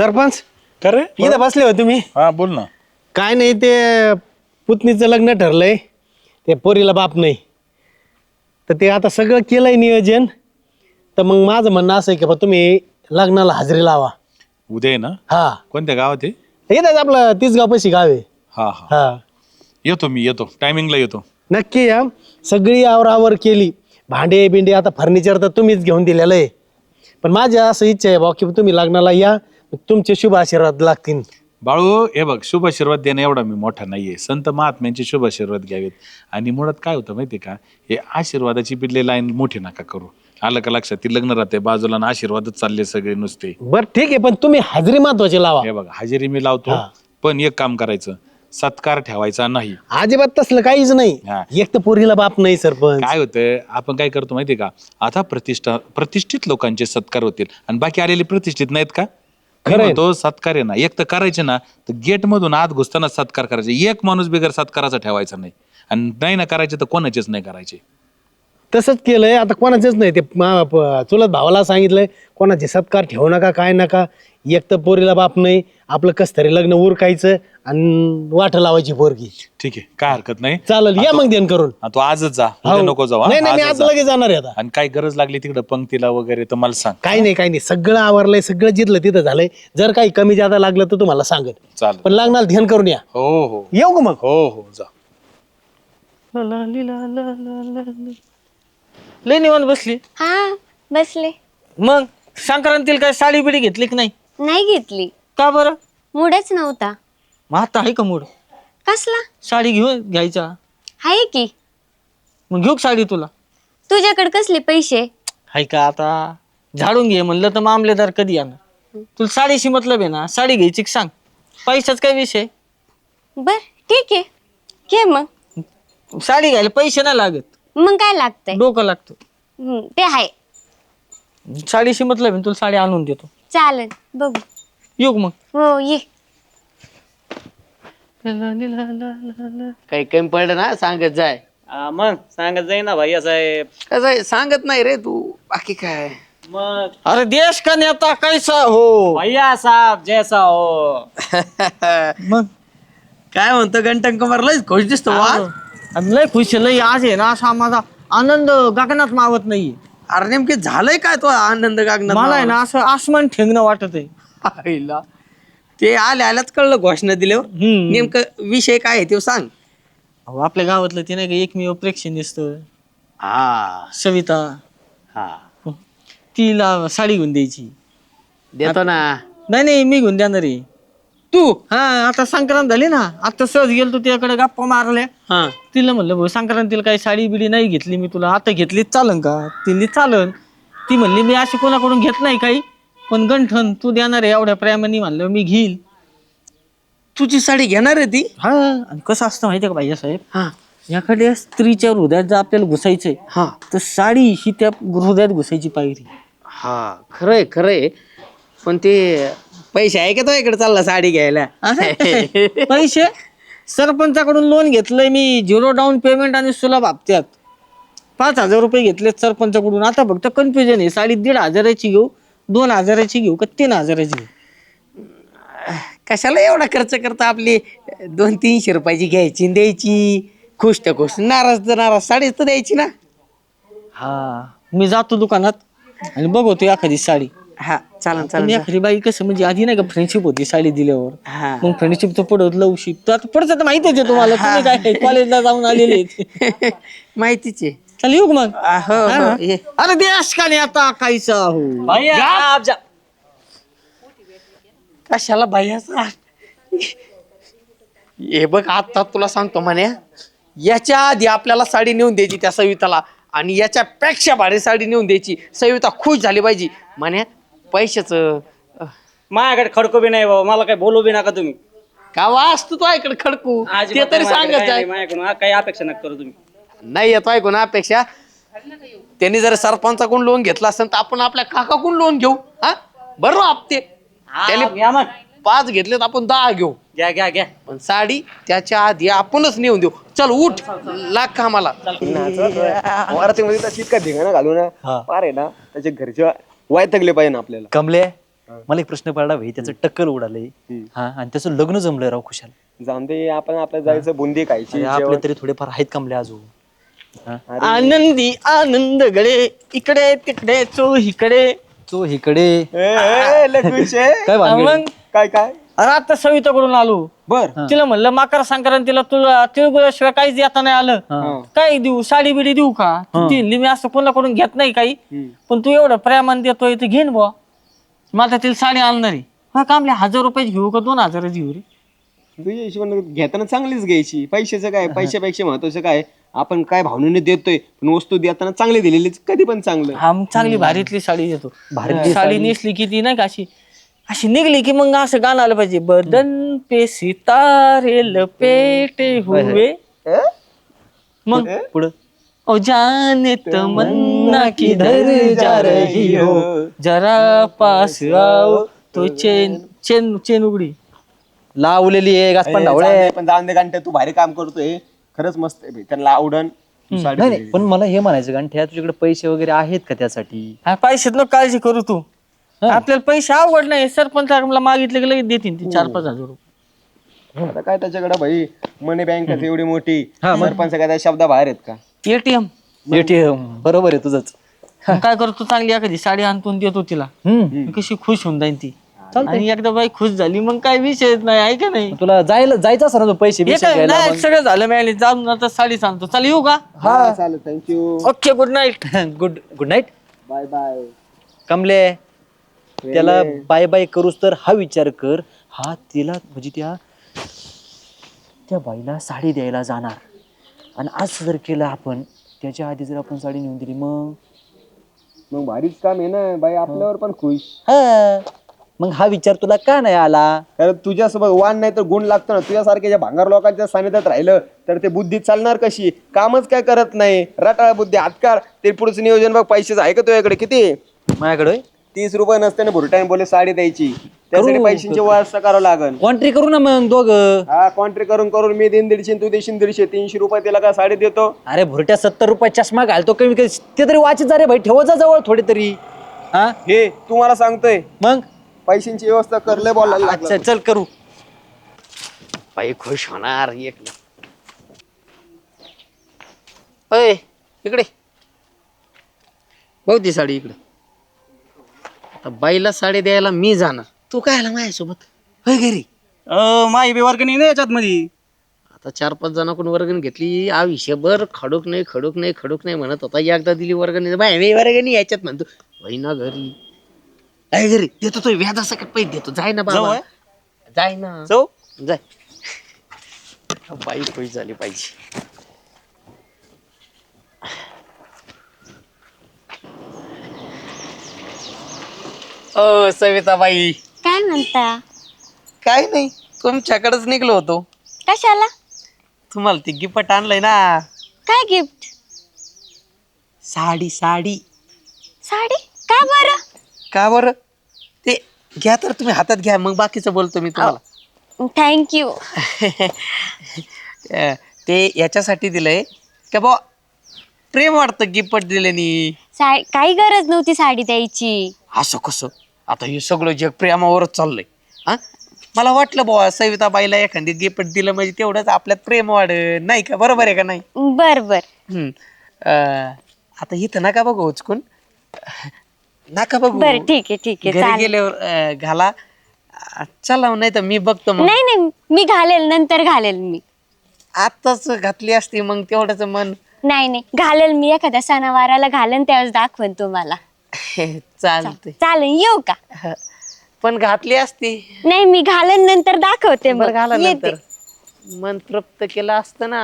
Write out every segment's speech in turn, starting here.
सरपंच का रे? इथं बसले हो तुम्ही. हा बोल ना. काय नाही ते पुतणीचं लग्न ठरलंय. ते पोरीला बाप नाही. तर ते आता सगळं केलंय नियोजन. तर मग माझं म्हणणं असं आहे की बा तुम्ही लग्नाला हजेरी लावा. उद्या आहे ना? हा. कोणत्या गावात आहे? इथंच आपलं तिसगाव पशी गाव आहे. हा हा. हा. येतो मी येतो. टायमिंगला येतो. नक्की या. सगळी आवरावर केली. भांडे बिंडे आता फर्निचर तर तुम्हीच घेऊन दिलेलं आहे. पण माझी असं इच्छा आहे बा की तुम्ही लग्नाला या. तुमचे शुभ आशीर्वाद लागतील. बाळू हे बघ शुभ आशीर्वाद देणं एवढा मी मोठा नाहीये. संत महात्म्यांचे शुभ आशीर्वाद घ्यावेत. आणि मुळात काय होतं माहितीये का? हे आशीर्वादाची बिडले लाईन मोठी नका करू. आलं का लक्षात? ती लग्न राहते बाजूला आणि आशीर्वादच चालले सगळे नुसते. बर ठीक आहे पण तुम्ही हजेरी महत्वाची लावा. हे बघ हजेरी मी लावतो हा. पण एक काम करायचं. सत्कार ठेवायचा नाही. अजिबात तसलं काहीच नाही. एक तर पोरीला बाप नाही सरपंच. काय होतं आपण काय करतो माहितीये का? आता प्रतिष्ठा प्रतिष्ठित लोकांचे सत्कार होतील. आणि बाकी आलेले प्रतिष्ठित नाहीत का? मी खरंय. म्हणतो सत्कार आहे ना. एक तर करायचे ना तर गेट मधून आत घुसताना सत्कार करायचे. एक माणूस बिगर सत्काराचा ठेवायचा नाही. आणि नाही ना करायचे तर कोणाचेच नाही करायचे. तसंच केलंय. आता कोणाचंच नाही. ते मा- प- चुलत भावाला सांगितलंय कोणाचे सत्कार ठेवू नका काय नका. एक तर पोरीला बाप नाही. आपलं कस तरी लग्न उरकायचं. आणि वाट लावायची पोरगी. ठीक आहे काय हरकत नाही. चालेल या मग देण करून. हा, तू आजच जा हो. नको जाऊ हा? नाही नाही मी आजच आता जा. लगेच जाणार आहे आता. आणि काय गरज लागली तिकडे पंक्तीला वगैरे तर मला सांग. काही नाही काही नाही. सगळं आवरलंय सगळं जिथलं तिथं झालंय. जर काही कमी जादा लागलं तर तुम्हाला सांगत चालेल. पण लग्नाला ध्यान करून या. हो हो. येऊ का मग? हो हो जा. लय निवांत बसली. हा बसले. मग संक्रांतीला काय साडी बिडी घेतली की नाही? नाही घेतली. का बरं? मूडच नव्हता. मग आता आहे का मूड? कसला? साडी घेऊ घ्यायचा. आहे की? मग घेऊ का साडी तुला? तुझ्याकडे कसले पैसे? हाय का आता? झाडून घे म्हणलं तर मामलेदार कधी येणार? तुला साडीशी मतलब आहे ना? साडी घ्यायची का सांग? पैशाच काय विषय? बर ठीक आहे. घे मग. साडी घ्यायला पैसे नाही लागत. मग काय लागतंय? डोकं लागतं. हम्म, ते आहे. साडीशी मतलब आहे तुला साडी आणून देतो. चालेल बघू. येऊ का मग? हो ये. काही कमी पडलं ना सांगत जाय. मग सांगत जाई ना भैया साहेब. कसं आहे, सांगत नाही रे तू. बाकी काय? मग. अरे देश का नेता कैसा हो? भैया साहेब जैसा हो. मग. काय म्हणतो गंटन कुमार लयच खुश दिसतो वा आणि लय खुश आहे, लय आज आहे ना असा माझा आनंद गगनात मावत नाहीये अरे नेमके झालंय काय तो आनंद गागनात मला आहे ना असं आसमान ठेंगणं वाटत आहे आईला. ते आल्या आल्याच कळलं घोषणा दिल्यावर. हम्म. नेमकं विषय काय आहे ते सांग. अहो, आपल्या गावातलं ते नाही का एकमेव प्रेक्षण दिसतं. हा. सविता. हा. तिला साडी घेऊन द्यायची. देतो ना. नाही नाही मी घेऊन देणार आहे. तू? हा आता संक्रांत झाली ना. आता सहज गेलो तिच्याकडे गप्पा मारल्या. हा. तिला म्हणलं भाऊ संक्रांतीला काही साडी बिडी नाही घेतली मी तुला. आता घेतली चालन का? तिने चालन. ती म्हणली मी अशी कोणाकडून घेत नाही काही. पण गंठन तू देणार आहे एवढ्या प्रेमाने म्हणलं मी घेईल. तुझी साडी घेणार आहे ती? हा आणि कसं असतं माहिती आहे का भाई साहेब? हा. एखाद्या स्त्रीच्या हृदयात जर आपल्याला घुसायचंय हा. तर साडी ही त्या हृदयात घुसायची पायरी. हा खरंय खरंय. पण ते पैसे आहे का तो इकडे चालला साडी घ्यायला? पैसे? सरपंचाकडून लोन घेतलंय मी झिरो डाऊन पेमेंट आणि सुलभ हप्त्यात. पाच हजार रुपये घेतलेत सरपंचाकडून. आता फक्त कन्फ्युजन आहे. साडी दीड हजाराची घेऊ. दोन हजाराची घेऊ का तीन हजाराची घेऊ? कशाला एवढा खर्च करता आपली? दोन तीनशे रुपयाची घ्यायची द्यायची. खुश तर खुश. नाराज तर नाराज. साडीच तर द्यायची ना. हा मी जातो दुकानात आणि बघतो एखादी साडी. हा चालन चालन एखादी बाई कसं म्हणजे आधी नाही का फ्रेंडशिप होती साडी दिल्यावर. हा. मग फ्रेंडशिप तर पडत लवशिप तर आता तर माहितीच आहे तुम्हाला. तुम्ही काय कॉलेजला जाऊन आलेले आहेत. माहितीच आहे. चल येऊ का मग? हो, हो. ये. अरे देश का नाही आता काहीच हो भैया साहेब जा. कशाला भैयाचा हे बघ आता तुला सांगतो म्हणे याच्या आधी आपल्याला साडी नेऊन द्यायची त्या सविताला आणि याच्यापेक्षा भारी साडी नेऊन द्यायची. सविता खुश झाली पाहिजे. म्हणे पैशाच माझ्याकडे खडको बी नाही बाबा मला काही बोलू बी नका तुम्ही. का वास तू तो इकडे खडकू? ते तरी सांगत जाय माझ्याकडून हा, काही अपेक्षा नका करू तुम्ही. नाही येतो ऐकून अपेक्षा. त्यांनी जर सरपंचाकडून लोन घेतला असेल तर आपण आपल्या काकाकडून लोन घेऊ हा? बरोबर हप्ते हा, त्याने घ्या मग. पाच घेतले तर आपण दहा घेऊ. घ्या घ्या घ्या. पण साडी त्याच्या आधी आपणच नेऊन देऊ. चल उठ. लाग कामाला. वारातीमध्ये तशी इतका धिंगाणा घालू ना फार आहे ना त्याचे घरचे वायतगले पाहिजे ना आपल्याला. कमले मला एक प्रश्न पडला भाई त्याचं टक्कल उडालंय. हा आणि त्याचं लग्न जमलंय राव खुशाल. जाऊन दे आपण आपल्या जायचं बुंदी खायची आपले तरी थोडेफार आहेत कमले अजून. आनंदी आनंद गळे इकडे तिकडे चो इकडे तो इकडे. काय? मग? काय काय? अरे आता सविताकडून आलो. बर. तिला म्हणलं मकर संक्रांतीला तुला तिळगुळाशिवाय काहीच येता नाही आलं. काय देऊ साडी बिडी देऊ का? ती म्हणली, मी असं कोणाकडून घेत नाही काही. पण तू एवढं प्रेमान देतोय तर घेन बुवा. मग आता तिला साडी आणणार. आहे हा कामले हजार रुपयाची घेऊ का दोन हजाराची घेऊ रे? तुझ्या हिशोबाने घेताना चांगलीच घ्यायची. पैशाचं काय पैशापेक्षा महत्वाचं काय? आपण काय भावनेने देतोय पण वस्तू देताना चांगली दिलेली कधी पण चांगलं. हा मग चांगली भारीतली साडी देतो. साडी नेसली की ती नाही का अशी अशी निघली की मग असं गाणं आलं पाहिजे बदन पे सितारे लपेटे हुए. मग? पुढं? ओ जाने तमन्ना किधर जा रही हो. जरा पास आओ तो चेन। चेन चेन उघडी. लावलेली आहे गासपण ढवळे पण जाऊन दे कारण तू भारी काम करतोय. खरंच मस्त आहे बे. त्यांना आवडन तू साडी नाही. पण मला हे म्हणायचं कारण तुझ्याकडे पैसे वगैरे आहेत का त्यासाठी? हा पैशात नको काळजी करू तू. आपल्याला पैसे आवड नाही सरपंचाला मागितले की लगेच देतील ती चार पाच हजार रुपये. आता काय त्याच्याकडे भाई? मनी बँक एवढी मोठी. सरपंच काय त्या शब्दा बाहेर आहेत का? एटीएम एटीएम बरोबर आहे तुझंच. काय करतो चांगली एखादी साडी आणून देतो तिला. हम्म. कशी खुश होऊन जाईल ती. आणि एकदा बाई खुश झाली मग काय विषयच नाही आहे का नाही? तुला जायला जायचं असं ना तू पैसे हे बिशे काय घ्यायला नाही सगळं झालं मिळाले जाऊन आता साडी सांगतो. चल येऊ का? हा. चालेल thank you okay good night good good night bye bye कमले त्याला बाय बाय करूस तर हा विचार कर. हा तिला म्हणजे त्या त्या बाईला साडी द्यायला जाणार. आणि असं जर केलं आपण त्याच्या आधी जर आपण साडी नेऊन दिली मग? मग भारीच काम आहे ना बाई आपल्यावर पण खुश. हा. मग हा विचार तुला का नाही आला? कारण तुझ्यासोबत वाण नाही तर गुण लागतो ना. तुझ्यासारख्या ज्या भांगार लोकांच्या सानिध्यात राहिलं तर ते बुद्धी चालणार कशी? कामच काय करत नाही. रटाळ बुद्धी हातकार. ते पुढचं नियोजन बघ पैशाचं आहे का तुझ्याकडे? किती? माझ्याकडे? तीस रुपये नसते ना भुरट्याने बोले साडी द्यायची. त्यासाठी पैशांची व्यवस्था करावं लागल. कॉन्ट्री करू ना मग दोघं. हा कॉन्ट्री करून करून मी देईन दीडशे तू देशील दीडशे. तीनशे रुपये तिला काय साडी देतो? अरे भुरट्या सत्तर रुपये चष्मा घालतो कमी कमी ते तरी वाचित जा रे भाई ठेवत जा जवळ थोडी तरी हा? हे तू मला सांगतोय. मग? पैशांची व्यवस्था करले बोलायला लागला. अच्छा चल करू. बाई खुश होणार एक अय इकडे. बघ ती साडी इकडे. आता बाईला साडी द्यायला मी जाणार. तू काय आला माझ्यासोबत? होय घरी? माही बी वर्गणी नाही याच्यात मध्ये आता चार पाच जणांकडून वर्गणी घेतली. आयुष्यभर खडूक नाही खडूक नाही खडूक नाही म्हणत. होता एकदा दिली वर्गणी. बाय मी वर्गणी याच्यात म्हणतो. ना घरी. आहे घरी. देतो तो व्याज असं पैसे देतो. जाय ना बाबा. जाय ना. जाऊ? जाय. बाई खुश झाली पाहिजे. ओ सविताबाई. काय म्हणता? काय नाही तुमच्याकडेच निघलो होतो. कशाला? तुम्हाला ती गिफ्ट आणलंय ना. काय गिफ्ट? साडी साडी. साडी? का बरं? का बरं? ते घ्या तर तुम्ही हातात घ्या. मग बाकीचं बोलतो मी तुम्हाला. थँक्यू अं, ते याच्यासाठी दिलंय. का बा प्रेम वाटतं गिफ्ट दिल्याने. सा काही गरज नव्हती साडी द्यायची. असं कसं? आता हे सगळं जग प्रेमावरच चाललंय. हा? मला वाटलं बुवा सविताबाईला एखादी गिफ्ट दिलं म्हणजे तेवढंच आपल्यात प्रेम वाढ नाही का? बरोबर आहे का नाही? बर बर हम्म. अं, आता इथं नका बघू उचकून. नका बघू. बर ठीक आहे ठीक आहे घरी चालेल. गेल्यावर अं, घाला. अं, चला नाही तर मी बघतो मग. नाही नाही मी घालेल नंतर घालेल मी. आताच घातली असती मग तेवढंच मन. नाही नाही घालेल मी. एखाद्या सणावाराला घालेन त्यावेळेस दाखवेन तुम्हाला. चालते चालेल येऊ का? पण घातली असती. नाही मी घालेन नंतर दाखवते बरं मग घाला येते. नंतर. मन तृप्त केलं असतं ना.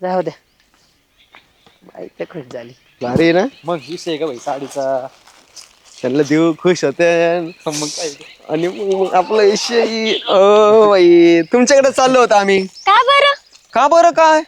जाऊ द्या. बाई तर खुश झाली. भारी आहे ना? मग विषय आहे का भाई साडीचा. त्यांना देऊ खुश होते. मग काय? आणि मग आपलं विषय अ बाई तुमच्याकडे चाललो होतो आम्ही. का बरं? का बरं काय?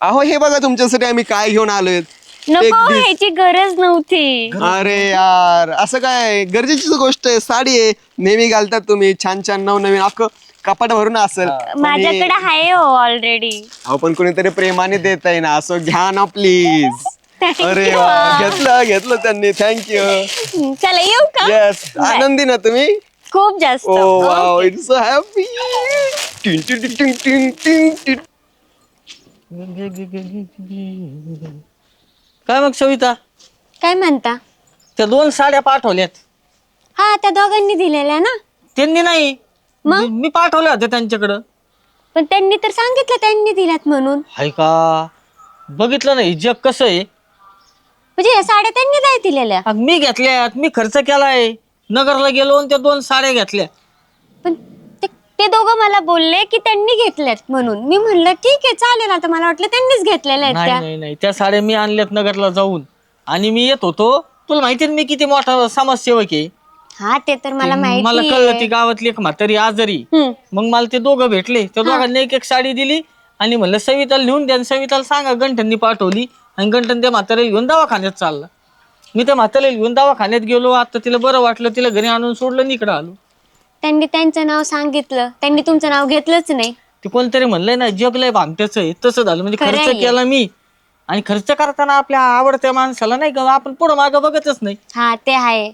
अहो हे बघा तुमच्यासाठी आम्ही काय घेऊन आलोय. नको ह्याची गरज नव्हती. अरे यार असं काय? गरजेचीच गोष्ट आहे साडी आहे. नेहमी घालतात तुम्ही छान छान नवनवीन. अख्खं कपाट भरून असेल. माझ्याकडे आहे हो ऑलरेडी अहो पण कोणीतरी प्रेमाने देत आहे ना असं घ्या ना प्लीज Thank अरे you. वा घेतलं घेतलं त्यांनी. थँक्यू चला येऊ का? येस आनंदी ना तुम्ही? खूप जास्त. Oh wow it's so happy टिंग टिंग टिंग टिंग टिंग टिंग काय मग सविता? काय म्हणता? त्या दोन साड्या पाठवल्यात. हा त्या दोघांनी दिलेल्या ना? त्यांनी नाही. मग? मी मी पाठवल्या होत्या त्यांच्याकडं. पण त्यांनी तर सांगितलं त्यांनी दिल्यात म्हणून. हाय का? बघितलं नाही जग कसं आहे? म्हणजे या साड्या त्यांनी नाही दिलेल्या. अग मी घेतल्यात मी खर्च केलाय. नगरला गेलो आणि त्या दोन साड्या घेतल्या. पण ते ते दोघं मला बोलले की त्यांनी घेतल्यात म्हणून. मी म्हणलं ठीक आहे चालेल आता. मला वाटलं त्यांनीच घेतलेल्या आहेत नाही त्या. नाही नाही त्या साड्या मी आणल्यात नगरला जाऊन. आणि मी येत होतो. तुला माहिती मी किती मोठा समाजसेवक आहे? हा ते तर मला मला माहिती कळलं ती गावातली एक म्हातारी आजारी. हम्म. मग मला ते दोघं भेटले. त्या दोघांनी एक एक साडी दिली आणि म्हणलं सविताला नेऊन द्या आणि सविताला सांगा गंठननी पाठवली. आणि गंठन त्या म्हाताऱ्याला घेऊन दवाखान्यात चालला. मी त्या म्हाताऱ्याला घेऊन दवाखान्यात गेलो. आता तिला बरं वाटलं तिला घरी आणून सोडलं आणि इकडं आलो. त्यांनी त्यांचं नाव सांगितलं. त्यांनी तुमचं नाव घेतलंच नाही. ते कोणतरी म्हणलंय ना जग लय भामट्याच आहे तसं झालं. म्हणजे खरं खर्च आहे. केला मी. आणि खर्च करताना आपल्या आवडत्या माणसाला नाही का आपण पुढं मागं बघतच नाही. हा ते आहे.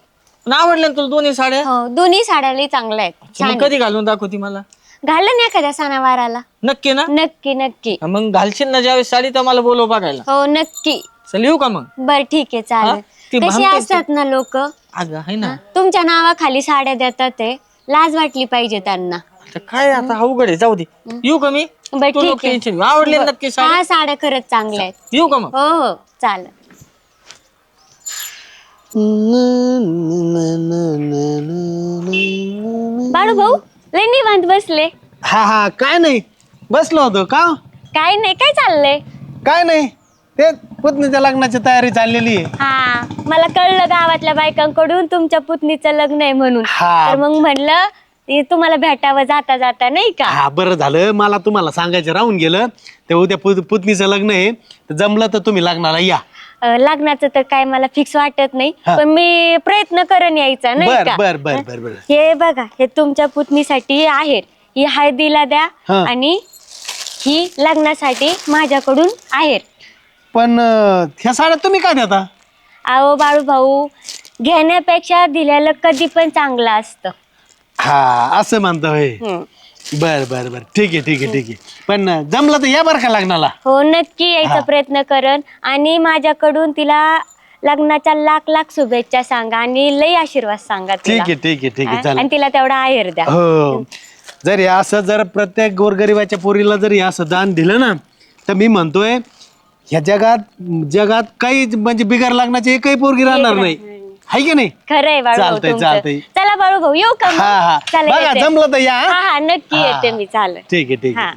पण आवडल्या ना तुला दोन्ही साड्या? हो दोन्ही साड्यालाही चांगल्या आहेत. छान कधी घालून दाखवती मला? घाललं ना एखाद्या सणावाराला. नक्की ना? नक्की नक्की. मग घालशील ना ज्यावेळेस साडी तर मला बोलव बघायला. हो नक्की. चल येऊ का मग? बर ठीक आहे हा? चालेल. कशी भामटे- असतात ना लोक. अगं आहे ना. तुमच्या नावाखाली साड्या देतात ते. लाज वाटली पाहिजे त्यांना. आता काय आता अवघड आहे जाऊ दे. येऊ का मी? बर तू नको ठीक आहे. टेन्शन घेऊ. आवडले ना नक्की साडी हा साड्या खरंच चांगल्या आहेत. येऊ का मग? हो हो चालेल. बाळू भाऊ लय निवांत बसले. हा हा काय नाही. बसलो होतो. का? काय नाही काय चाललंय? काय नाही. ते पुतणीच्या लग्नाची तयारी चाललेली आहे. हा मला कळलं गावातल्या बायकांकडून तुमच्या पुतणीचं लग्न आहे म्हणून. हा. तर मग म्हणलं ते तुम्हाला भेटावं जाता जाता नाही का? हा बरं झालं. मला तुम्हाला सांगायचं राहून गेलं. ते उद्या पुत- पुतणीचं लग्न आहे. तर जमलं तर तुम्ही लग्नाला या. अं, लग्नाचं तर काय मला फिक्स वाटत नाही हा. पण मी प्रयत्न करेन यायचा नाही बर का? बर बर बर बर. हे बघा हे तुमच्या पुतणीसाठी आहे. ही हळदीला द्या हा. आणि ही लग्नासाठी माझ्याकडून आहे. पण अं, ह्या साड्या तुम्ही काय देता? अहो बाळू भाऊ घेण्यापेक्षा दिलेलं कधी पण चांगलं असतं. हा असं म्हणतो होय. हम्म. बर बर बर. ठीक आहे ठीक आहे ठीक आहे. पण अं, जमलं तर या बरं का लग्नाला? हो नक्की यायचा प्रयत्न करन आणि माझ्याकडून तिला लग्नाच्या लाख लाख शुभेच्छा सांगा आणि लई आशीर्वाद सांगा ठीक तिला आहे ठीक आहे ठीक आहे. हा? चालेल. आणि तिला तेवढा आहेर द्या. हो. जर हे असं जर प्रत्येक गोरगरिबाच्या पोरीला जर हे असं दान दिलं ना तर मी म्हणतोय ह्या जगात जगात काही म्हणजे बिगार लागण्याची एकही पोरगी राहणार नाही. हाय की नाही खरंय बाळू चालतंय. चालतंय. चला बाळू भाऊ येऊ का मग? हा हा बघा येते. जमलं तर या हा हा नक्की. येते मी चालेल ठीक आहे ठीक आहे हा